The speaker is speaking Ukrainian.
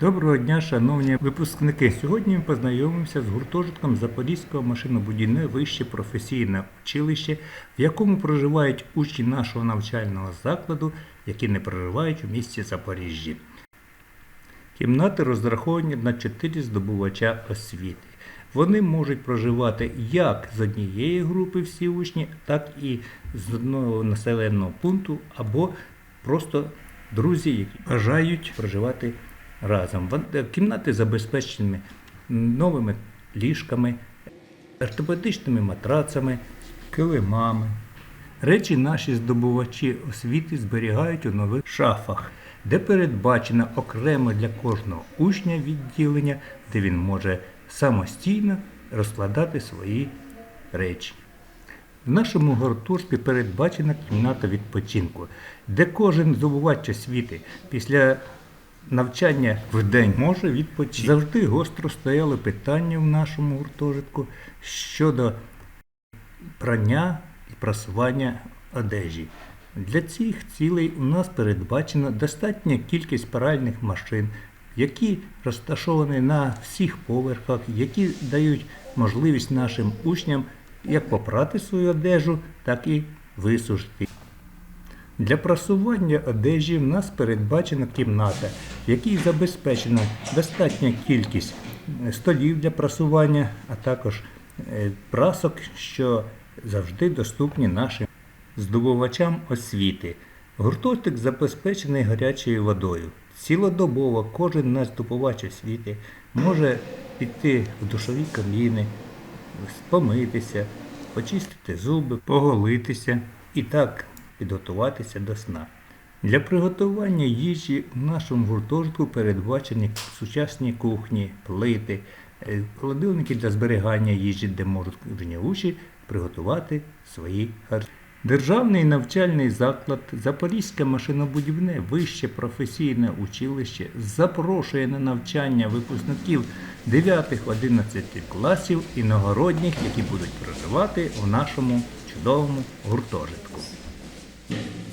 Доброго дня, шановні випускники. Сьогодні ми познайомимося з гуртожитком Запорізького машинобудівне вище професійне училище, в якому проживають учні нашого навчального закладу, які не проживають у місті Запоріжжі. Кімнати розраховані на 4 здобувача освіти. Вони можуть проживати як з однієї групи всі учні, так і з одного населеного пункту, або просто друзі, які бажають проживати разом. Е, Кімнати забезпечені новими ліжками, ортопедичними матрацами, килимами. Речі наші здобувачі освіти зберігають у нових шафах, де передбачено окремо для кожного учня відділення, де він може самостійно розкладати свої речі. В нашому гуртожитку передбачена кімната відпочинку, де кожен здобувач освіти після навчання в день може відпочити. Завжди гостро стояло питання в нашому гуртожитку щодо прання і прасування одежі. Для цих цілей у нас передбачена достатня кількість пральних машин, які розташовані на всіх поверхах, які дають можливість нашим учням як попрати свою одежу, так і висушити. Для прасування одежі в нас передбачена кімната, в якій забезпечена достатня кількість е, столів для прасування, а також е, прасок, що завжди доступні нашим здобувачам освіти. Гуртожиток забезпечений гарячою водою. Цілодобово кожен наш здобувач освіти може піти в душові кабіни, помитися, почистити зуби, поголитися і так підготуватися до сна. Для приготування їжі в нашому гуртожитку передбачені сучасні кухні, плити, е, холодильники для зберігання їжі, де можуть учні приготувати свої харчі. Державний навчальний заклад Запорізьке машинобудівне вище професійне училище запрошує на навчання випускників 9-11 класів іногородніх, які будуть проживати в нашому чудовому гуртожитку. Amen.